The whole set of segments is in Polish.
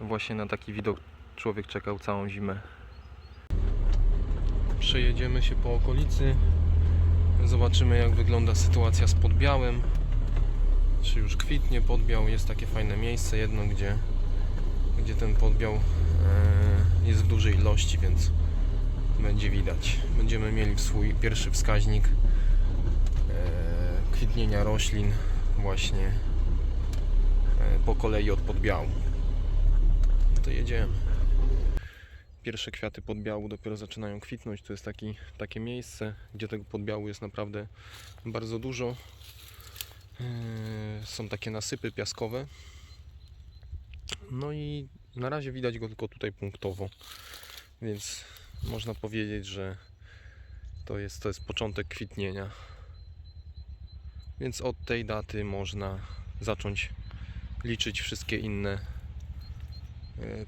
Właśnie na taki widok człowiek czekał całą zimę. Przejedziemy się po okolicy. Zobaczymy jak wygląda sytuacja z podbiałem. Czy już kwitnie podbiał. Jest takie fajne miejsce jedno, gdzie, gdzie ten podbiał e, jest w dużej ilości, więc będzie widać. Będziemy mieli swój pierwszy wskaźnik e, kwitnienia roślin właśnie e, po kolei od podbiału. To jedziemy. Pierwsze kwiaty podbiału dopiero zaczynają kwitnąć. To jest taki, takie miejsce, gdzie tego podbiału jest naprawdę bardzo dużo. Yy, Są takie nasypy piaskowe. No i na razie widać go tylko tutaj punktowo. Więc można powiedzieć, że to jest, to jest początek kwitnienia. Więc od tej daty można zacząć liczyć wszystkie inne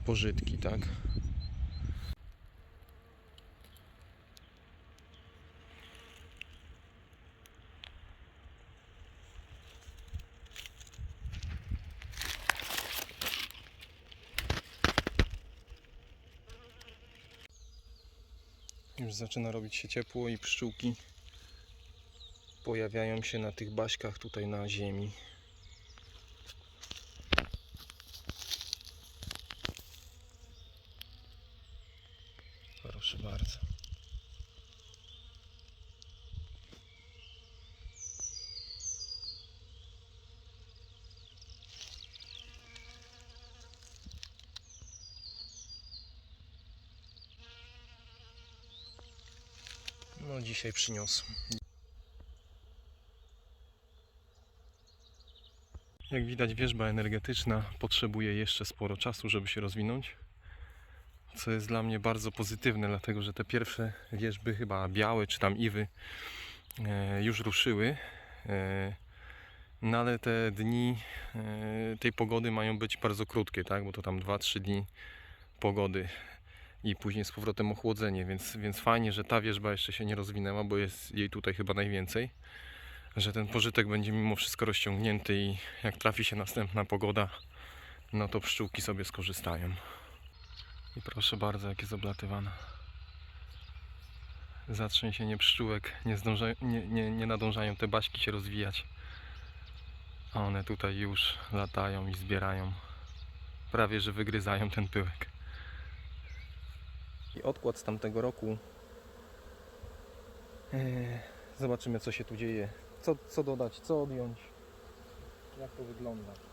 pożytki, tak? Już zaczyna robić się ciepło i pszczółki pojawiają się na tych baśkach tutaj na ziemi. Proszę bardzo. No dzisiaj przyniosłem. Jak widać wierzba energetyczna potrzebuje jeszcze sporo czasu, żeby się rozwinąć. Co jest dla mnie bardzo pozytywne, dlatego że te pierwsze wierzby, chyba białe czy tam iwy, e, już ruszyły. E, no ale te dni e, tej pogody mają być bardzo krótkie, tak? Bo to tam 2-3 dni pogody i później z powrotem ochłodzenie, więc, więc fajnie, że ta wierzba jeszcze się nie rozwinęła, bo jest jej tutaj chyba najwięcej. Że ten pożytek będzie mimo wszystko rozciągnięty i jak trafi się następna pogoda, no to pszczółki sobie skorzystają. I proszę bardzo, jak jest oblatywana. Zatrzęsienie pszczółek, nie, zdąża, nie, nie, nie nadążają te baśki się rozwijać. A one tutaj już latają i zbierają. Prawie, że wygryzają ten pyłek. I odkład z tamtego roku. Eee, Zobaczymy, co się tu dzieje. Co, co dodać, co odjąć. Jak to wygląda.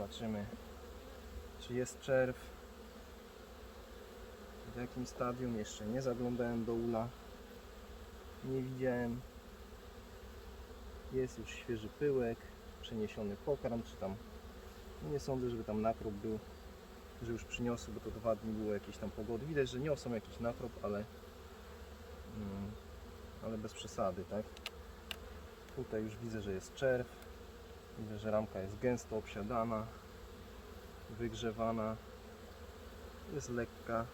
Zobaczymy, czy jest czerw. W jakim stadium jeszcze nie zaglądałem do ula. Nie widziałem. Jest już świeży pyłek, przeniesiony pokarm, czy tam. Nie sądzę, żeby tam nakrop był, że już przyniosły, bo to dwa dni było jakieś tam pogody. Widać, że niosą jakiś nakrop, ale, mm, ale bez przesady, tak? Tutaj już widzę, że jest czerw. Widzę, że ramka jest gęsto obsiadana, wygrzewana. Jest lekka.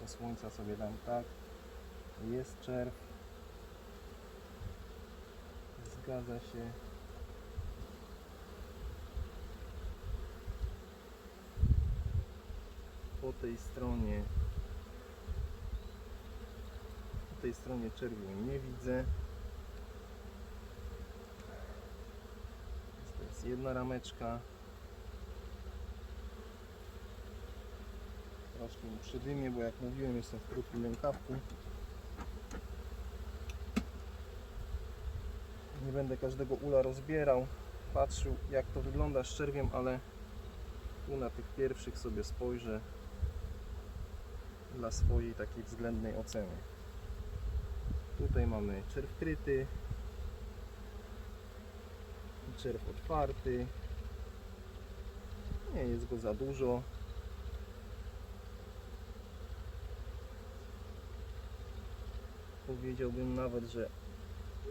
Do słońca sobie dam tak. Jest czerw. Zgadza się. Po tej stronie po tej stronie czerwiu nie widzę. To jedna rameczka. Troszkę mi przydymie, bo jak mówiłem jestem w krótkim rękawku. Nie będę każdego ula rozbierał, patrzył jak to wygląda z czerwiem, ale tu na tych pierwszych sobie spojrzę dla swojej takiej względnej oceny. Tutaj mamy czerw kryty, czerw otwarty. Nie jest go za dużo. Powiedziałbym nawet, że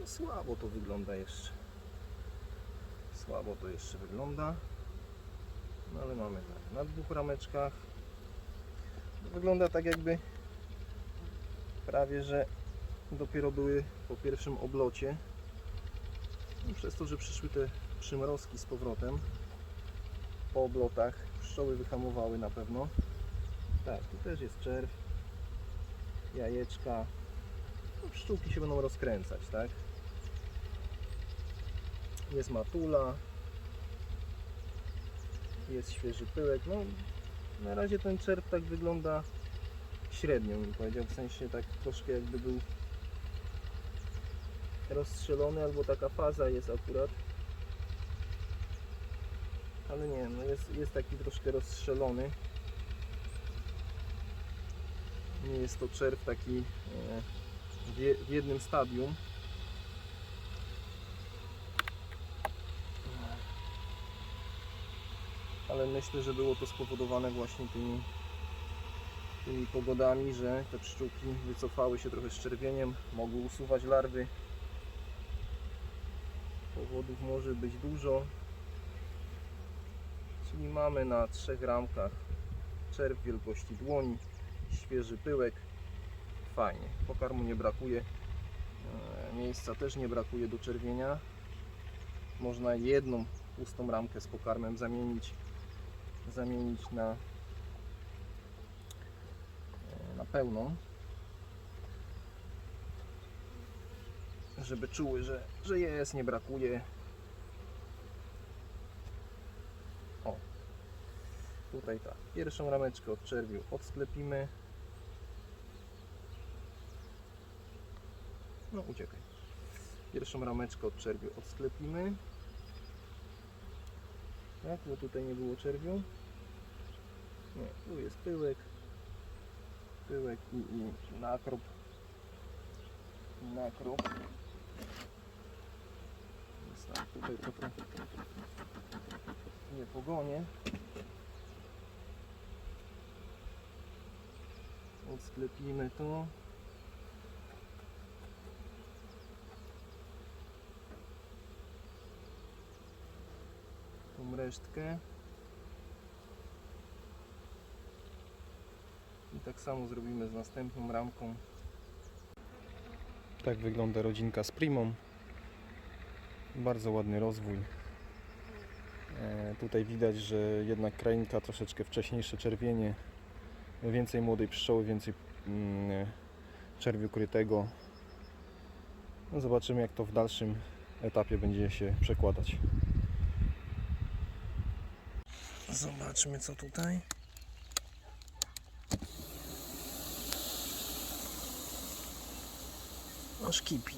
słabo to wygląda jeszcze. Słabo to jeszcze wygląda. No ale mamy tak, na dwóch rameczkach. Wygląda tak jakby prawie, że dopiero były po pierwszym oblocie. I przez to, że przyszły te przymrozki z powrotem po oblotach, pszczoły wyhamowały na pewno. Tak, tu też jest czerw, jajeczka. No, pszczółki się będą rozkręcać, tak? Jest matula, jest świeży pyłek. No, na razie ten czerw tak wygląda średnio, bym powiedział, w sensie tak troszkę jakby był rozstrzelony, albo taka faza jest akurat. Ale nie, no jest, jest taki troszkę rozstrzelony. Nie jest to czerw taki e, w, je- w jednym stadium. Ale myślę, że było to spowodowane właśnie tymi, tymi pogodami, że te pszczółki wycofały się trochę z czerwieniem, mogły usuwać larwy. Powodów może być dużo. Czyli mamy na trzech ramkach czerw wielkości dłoni, świeży pyłek. Fajnie, pokarmu nie brakuje. E, Miejsca też nie brakuje do czerwienia. Można jedną pustą ramkę z pokarmem zamienić, zamienić na, e, na pełną. Żeby czuły, że, że jest, nie brakuje. O, tutaj tak. Pierwszą rameczkę od czerwiu odsklepimy. No uciekaj. Pierwszą rameczkę od czerwiu odsklepimy. Tak, bo tutaj nie było czerwiu. Nie, tu jest pyłek. Pyłek i, i nakrop. Nakrop. Tutaj trochę nie pogonię. Odsklepimy to. Tą resztkę. I tak samo zrobimy z następną ramką. Tak wygląda rodzinka z primą. Bardzo ładny rozwój. E, Tutaj widać, że jednak krainka troszeczkę wcześniejsze czerwienie, więcej młodej pszczoły, więcej mm, czerwiu krytego. No zobaczymy jak to w dalszym etapie będzie się przekładać. Zobaczmy co tutaj. Aż kipi.